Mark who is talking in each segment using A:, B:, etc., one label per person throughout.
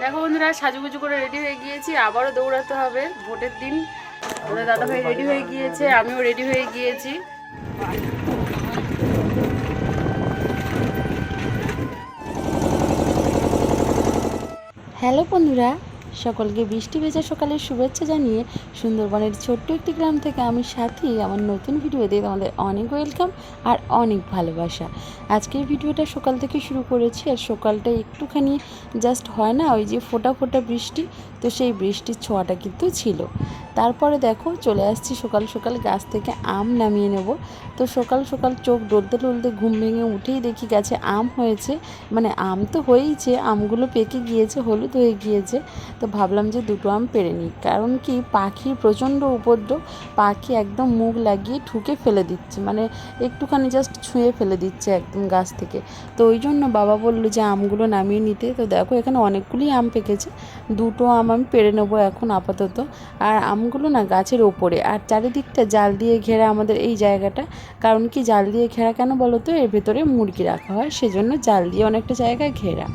A: দেখো বন্ধুরা সাজুগুজু করে রেডি হয়ে গিয়েছি আবারও দৌড়াতে হবে ভোটের দিন। আমাদের দাদাভাই রেডি হয়ে গিয়েছে আমিও রেডি হয়ে গিয়েছি। হ্যালো বন্ধুরা সকলকে বৃষ্টি ভেজা সকালের শুভেচ্ছা জানিয়ে সুন্দরবনের ছোট্ট একটি গ্রাম থেকে আমি সাথী, আমার নতুন ভিডিওতে তোমাদের অনেক ওয়েলকাম আর অনেক ভালোবাসা। আজকের ভিডিওটা সকাল থেকে শুরু করেছি আর সকালটা একটুখানি জাস্ট হয় না, ওই যে ফোটা ফোটা বৃষ্টি, তো সেই বৃষ্টির ছোঁয়াটা কিন্তু ছিল। তারপরে দেখো চলে আসছি সকাল সকাল গাছ থেকে আম নামিয়ে নেব। তো সকাল সকাল চোখ ডলতে ডলতে ঘুম ভেঙে উঠেই দেখি গাছে আম হয়েছে। মানে আম তো হয়েইছে, আমগুলো পেকে গিয়েছে, হলুদ হয়ে গিয়েছে। তো ভাবলাম যে দুটো আম পেরে নিই। কারণ কি, পাখির প্রচণ্ড উপদ্রব, পাখি একদম মুখ লাগিয়ে ঠুকে ফেলে দিচ্ছে। মানে একটুখানি জাস্ট ছুঁয়ে ফেলে দিচ্ছে একদম গাছ থেকে। তো ওই জন্য বাবা বলল যে আমগুলো নামিয়ে নিতে। তো দেখো এখানে অনেকগুলি আম পেকেছে। দুটো আম আমি পেরে নেব এখন আপাতত। আর আমগুলো না গাছের ওপরে। আর চারিদিকটা জাল দিয়ে ঘেরা আমাদের এই জায়গাটা। কারণ কি জাল দিয়ে ঘেরা কেন বলো তো? এর ভেতরে মুরগি রাখা হয়, সেজন্য জাল দিয়ে অনেকটা জায়গায় ঘেরা।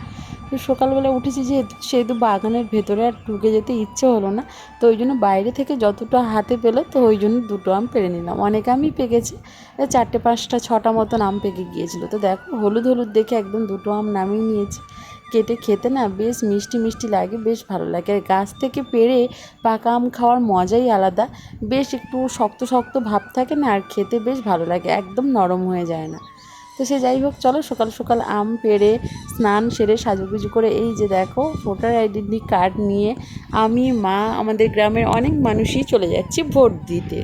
A: তো সকালবেলা উঠেছি যেহেতু, সেহেতু বাগানের ভেতরে আর ঢুকে যেতে ইচ্ছে হলো না, তো ওই জন্য বাইরে থেকে যতটা হাতে পেল, তো ওই জন্য দুটো আম পেরে নিলাম। অনেক আমই পেকেছে, চারটে পাঁচটা, ছটা মতন আম পেকে গিয়েছিল। তো দেখো, হলুদ হলুদ দেখে একদম দুটো আম নামিয়ে নিয়েছি। কেটে খেতে না বেশ মিষ্টি মিষ্টি লাগে, বেশ ভালো লাগে। আর গাছ থেকে পেড়ে পাকা আম খাওয়ার মজাই আলাদা। বেশ একটু শক্ত শক্ত ভাব থাকে না, আর খেতে বেশ ভালো লাগে, একদম নরম হয়ে যায় না। তো সে যাই হোক, চলো সকাল সকাল আম পেড়ে, স্নান সেরে, সাজুগুজু করে এই যে দেখো, ভোটার আইডেন্টি কার্ড নিয়ে আমি, মা, আমাদের গ্রামের অনেক মানুষই চলে যাচ্ছি ভোট দিতে।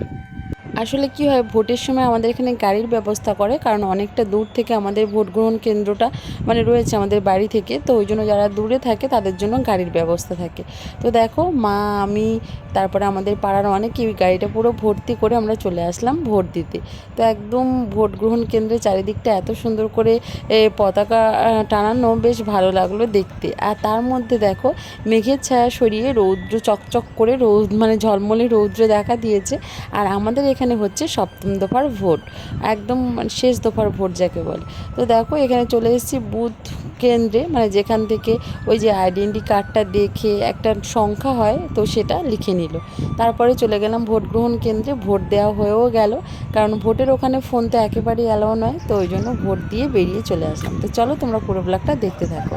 A: আসলে কি হয়, ভোটের সময় আমাদের এখানে গাড়ির ব্যবস্থা করে, কারণ অনেকটা দূর থেকে আমাদের ভোট গ্রহণ কেন্দ্রটা মানে রয়েছে আমাদের বাড়ি থেকে, তো ওই জন্য যারা দূরে থাকে তাদের জন্য গাড়ির ব্যবস্থা থাকে। তো দেখো, মা, আমি, তারপরে আমাদের পাড়ার অনেকেই গাড়িটা পুরো ভর্তি করে আমরা চলে আসলাম ভোট দিতে। তো একদম ভোট গ্রহণ কেন্দ্রের চারিদিকটা এত সুন্দর করে পতাকা টানানো বেশ ভালো লাগল দেখতে। আর তার মধ্যে দেখো, মেঘের ছায়া সরিয়ে রৌদ্র, চকচক করে রৌদ মানে ঝলমলে রৌদ্র দেখা দিয়েছে। আর আমাদের এখানে হচ্ছে সপ্তম দফার ভোট, একদম মানে শেষ দফার ভোট যাকে বলে। তো দেখো, এখানে চলে এসেছি বুথ কেন্দ্রে মানে যেখান থেকে ওই যে আইডেন্টি কার্ডটা দেখে একটা সংখ্যা হয়, তো সেটা লিখে নিল। তারপরে চলে গেলাম ভোট গ্রহণ কেন্দ্রে, ভোট দেওয়া হয়েও গেল, কারণ ভোটের ওখানে ফোন তো একেবারেই অ্যালাও নয়, তো ওই জন্য ভোট দিয়ে বেরিয়ে চলে আসলাম। তো চলো তোমরা পুরো ব্লগটা দেখতে থাকো।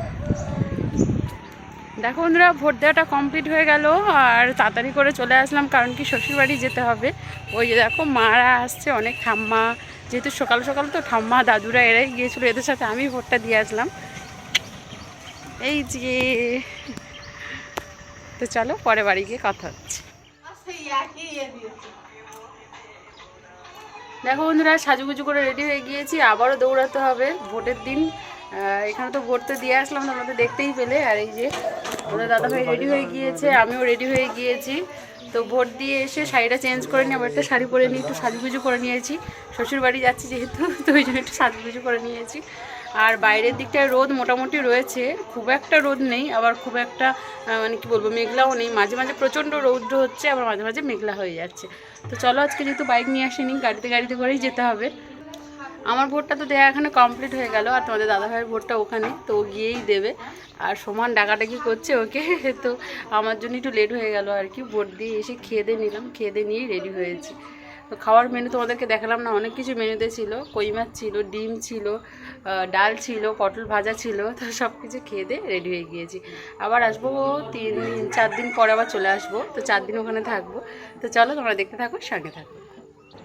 A: দেখো বন্ধুরা, ভোট দেওয়াটা কমপ্লিট হয়ে গেল আর তাড়াতাড়ি করে চলে আসলাম, কারণ কি শ্বশুরবাড়ি যেতে হবে। ওই যে দেখো, মারা আসছে অনেক ঠাম্মা। যেহেতু সকাল সকাল তো ঠাম্মা, দাদুরা এরাই গিয়েছিল, এদের সাথে আমি ভোটটা দিয়ে আসলাম। এই যে, তো চলো পরে বাড়ি গিয়ে কথা হচ্ছে। দেখো বন্ধুরা, সাজুগুজু করে রেডি হয়ে গিয়েছি, আবারও দৌড়াতে হবে, ভোটের দিন। এখানে তো ভোট দিয়ে আসলাম, তোমরা তো দেখতেই পেলে। আর এই যে আমাদের দাদাভাই রেডি হয়ে গিয়েছে, আমিও রেডি হয়ে গিয়েছি। তো ভোট দিয়ে এসে শাড়িটা চেঞ্জ করে নিয়ে আবার একটা শাড়ি পরে নিয়ে, একটু সাজুগুজু করে নিয়েছি। শ্বশুর বাড়ি যাচ্ছি যেহেতু, তো ওই জন্য একটু সাজুগুজু করে নিয়েছি। আর বাইরের দিকটায় রোদ মোটামুটি রয়েছে, খুব একটা রোদ নেই, আবার খুব একটা মানে কি বলব, মেঘলাও নেই। মাঝে মাঝে প্রচণ্ড রৌদ্র হচ্ছে, আবার মাঝে মাঝে মেঘলা হয়ে যাচ্ছে। তো চলো আজকে যেহেতু বাইক নিয়ে আসিনি, গাড়িতে গাড়িতে করেই যেতে হবে। আমার ভোটটা তো দেওয়া এখানে কমপ্লিট হয়ে গেল, আর তোমাদের দাদাভাইয়ের ভোটটা ওখানে, তো ও গিয়েই দেবে। আর সমান ডাকাডাকি করছে ওকে, তো আমার জন্য একটু লেট হয়ে গেল আর কি, ভোট দিয়ে এসে খেয়ে দিয়ে নিলাম, খেয়ে দিয়ে নিয়েই রেডি হয়েছি। তো খাওয়ার মেনু তোমাদেরকে দেখালাম না, অনেক কিছু মেনুতে ছিল, কই মাছ ছিল, ডিম ছিল ডাল ছিল, পটল ভাজা ছিল, তো সব কিছু খেয়ে দিয়ে রেডি হয়ে গিয়েছি। আবার আসব তিন, চার দিন পরে আবার চলে আসব, তো চার দিন ওখানে থাকব। তো চলো তোমরা দেখতে থাকো, সঙ্গে থাকো।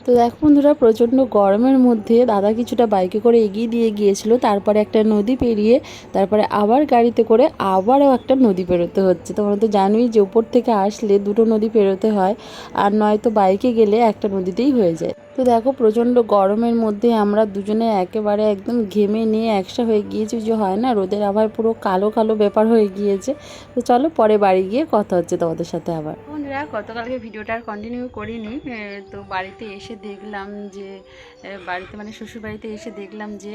A: তো দেখ বন্ধুরা, প্রচণ্ড গরমের মধ্যে দাদা কিছুটা বাইকে করে এগিয়ে দিয়ে গিয়েছিল, তারপরে একটা নদী পেরিয়ে তারপরে আবার গাড়িতে করে আবারও একটা নদী পেরোতে হচ্ছে। তোমরা তো জানোই যে উপর থেকে আসলে দুটো নদী পেরোতে হয়, আর নয়তো বাইকে গেলে একটা নদীতেই হয়ে যায়। তো দেখো প্রচণ্ড গরমের মধ্যে আমরা দুজনে একেবারে একদম ঘেমে নিয়ে একসা হয়ে গিয়েছি যে হয় না রোদের আবার পুরো কালো কালো ব্যাপার হয়ে গিয়েছে। তো চলো পরে বাড়ি গিয়ে কথা হচ্ছে তোমাদের সাথে আবার। বন্ধুরা গতকালকে ভিডিওটা আর কন্টিনিউ করিনি। তো বাড়িতে এসে দেখলাম যে বাড়িতে মানে শ্বশুর বাড়িতে এসে দেখলাম যে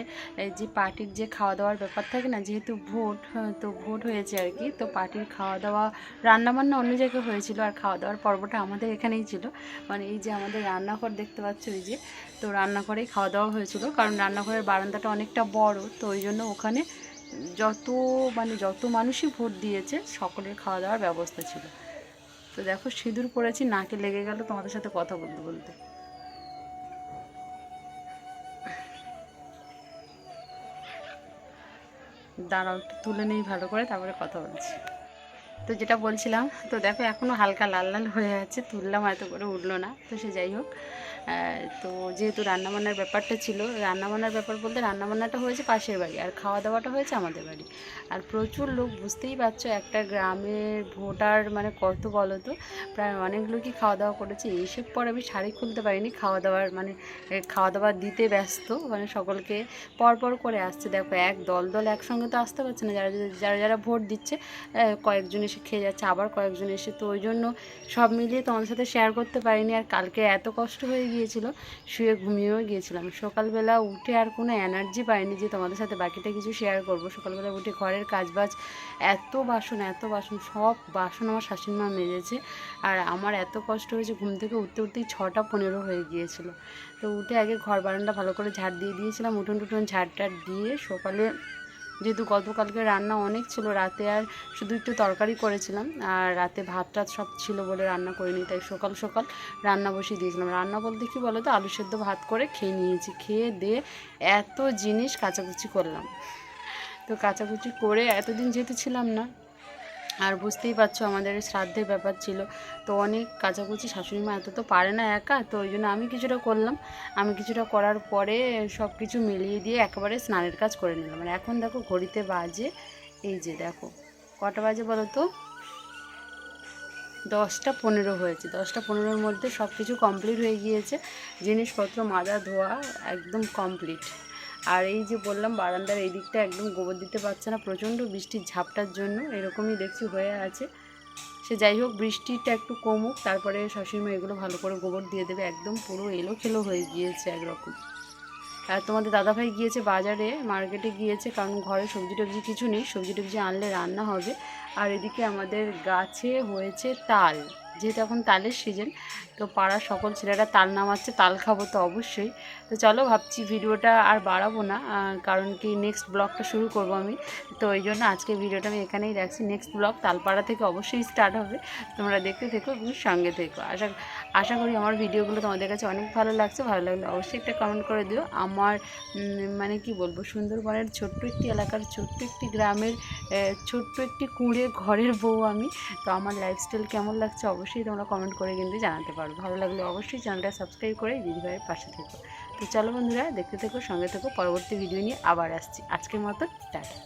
A: যে পার্টির যে খাওয়া দাওয়ার ব্যাপার থাকে না যেহেতু ভোট হ্যাঁ, তো ভোট হয়েছে আর কি তো পার্টির খাওয়া দাওয়া রান্নাবান্না অন্য জায়গায় হয়েছিল আর খাওয়া দাওয়ার পর্বটা আমাদের এখানেই ছিল। মানে এই যে আমাদের রান্নাঘর দেখতে পাচ্ছ ওই যে তো রান্নাঘরেই খাওয়া দাওয়া হয়েছিল। কারণ রান্নাঘরের বারান্দাটা অনেকটা বড়, তো ওই জন্য ওখানে যত মানে যত মানুষই ভোট দিয়েছে, সকলের খাওয়া দাওয়ার ব্যবস্থা ছিল। তো দেখো, সিঁদুর পড়েছি, নাকে লেগে গেল, তোমাদের সাথে কথা বলতে বলতে। দাঁড়াও তুলে নেই ভালো করে, তারপরে কথা বলছি। তো যেটা বলছিলাম তো দেখো এখনও হালকা লাল লাল হয়ে আছে তুললাম এত করে উঠল না তো সে যাই হোক। তো যেহেতু রান্নাবান্নার ব্যাপারটা ছিল রান্নাবান্নার ব্যাপার বলতে রান্নাবান্নাটা হয়েছে পাশের বাড়ি আর খাওয়া দাওয়াটা হয়েছে আমাদের বাড়ি। আর প্রচুর লোক বুঝতেই পারছ একটা গ্রামের ভোটার মানে কত বলো তো প্রায় অনেক লোকই খাওয়া দাওয়া করেছে। এইসব পর আমি শাড়ি খুলতে পারিনি খাওয়া দাওয়ার মানে খাওয়া দাওয়া দিতে ব্যস্ত মানে সকলকে পরপর করে আসছে। দেখো এক দল দল একসঙ্গে তো আসতে পারছে না যারা যারা যারা ভোট দিচ্ছে আহ, কয়েকজন এসে খেয়ে যাচ্ছে, আবার কয়েকজন এসে। তো ওই জন্য সব মিলিয়ে তোমাদের সাথে শেয়ার করতে পারিনি। আর কালকে এত কষ্ট হয়ে গিয়েছিল, শুয়ে ঘুমিয়েও গিয়েছিলাম। সকালবেলা উঠে আর কোনো এনার্জি পাইনি যে তোমাদের সাথে বাকিটা কিছু শেয়ার করব। সকালবেলা উঠে ঘরের কাজবাজ, এত বাসন এত বাসন, সব বাসন আমার শাশুড়ি মা মেজেছে। আর আমার এত কষ্ট হয়েছে, ঘুম থেকে উঠতে উঠতেই ছটা পনেরো হয়ে গিয়েছিল। তো উঠে আগে ঘর বারান্দা ভালো করে ঝাড় দিয়ে দিয়েছিলাম, উঠোন টুটন ঝাড় টাড় দিয়ে সকালে যেহেতু গতকালকে রান্না অনেক ছিল, রাতে আর শুধু একটু তরকারি করেছিলাম আর রাতে ভাত টাত সব ছিল বলে রান্না করিনি, তাই সকাল সকাল রান্না বসিয়ে দিয়েছিলাম। রান্না বলতে কি বলো তো আলু সেদ্ধ ভাত করে খেয়ে নিয়েছি, খেয়ে দিয়ে এত জিনিস কাচাকুচি করলাম। তো কাচাকুচি করে এতদিন যেহেতু ছিলাম না আর বুঝতেই পারছ আমাদের শ্রাদ্ধের ব্যাপার ছিল। তো অনেক কাচাকুচি শাশুড়ি মা এত তো পারে না একা, তো ওই জন্য আমি কিছুটা করলাম। আমি কিছুটা করার পরে সব কিছু মিলিয়ে দিয়ে একেবারে স্নানের কাজ করে নিলাম। আর এখন দেখো ঘড়িতে বাজে, এই যে দেখো, কটা বাজে বলো তো? দশটা পনেরো হয়েছে। দশটা পনেরোর মধ্যে সব কিছু কমপ্লিট হয়ে গিয়েছে। জিনিসপত্র, মাজা, ধোয়া একদম কমপ্লিট আর এই যে বললাম, বারান্দার এই দিকটা একদম গোবর দিতে পারছে না। প্রচণ্ড বৃষ্টির ঝাপটার জন্য, এরকমই দেখছি হয়ে আছে। সে যাই হোক, বৃষ্টিটা একটু কমুক, তারপরে শাশুড়িমা এগুলো ভালো করে গোবর দিয়ে দেবে। একদম পুরো এলো খেলো হয়ে গিয়েছে একরকম। আর তোমাদের দাদাভাই গিয়েছে বাজারে, মার্কেটে গিয়েছে, কারণ ঘরে সবজি টবজি কিছু নেই, সবজি টবজি আনলে রান্না হবে। আর এদিকে আমাদের গাছে হয়েছে তাল। যেহেতু এখন তালের সিজন তো পাড়ার সকল ছেলেরা তাল নামাচ্ছে, তাল খাব তো অবশ্যই। তো চলো ভাবছি ভিডিওটা আর বাড়াবো না কারণ কি নেক্সট ব্লগটা শুরু করব আমি। তো ওই জন্য আজকে ভিডিওটা আমি এখানেই রাখছি। নেক্সট ব্লগ তালপাড়া থেকে অবশ্যই স্টার্ট হবে। তোমরা দেখতে থেকো এবং সঙ্গে থেকো। আশা আশা করি আমার ভিডিওগুলো তোমাদের কাছে অনেক ভালো লাগছে। ভালো লাগলে অবশ্যই একটা কমেন্ট করে দিও। আমার মানে কি বলব, সুন্দরবনের ছোট্ট একটি এলাকার ছোট্ট একটি গ্রামের ছোট্ট একটি কুঁড়ে ঘরের বউ আমি। তো আমার লাইফস্টাইল কেমন লাগছে অবশ্যই তোমরা কমেন্ট করে কিন্তু জানাতে পারো। ভালো লাগলে অবশ্যই চ্যানেলটা সাবস্ক্রাইব করে দিদিভাইয়ের পাশে থেকো। তো চলো বন্ধুরা, দেখতে থেকো, সঙ্গে থেকো। পরবর্তী ভিডিও নিয়ে আবার আসছি। আজকের মতো টাটা।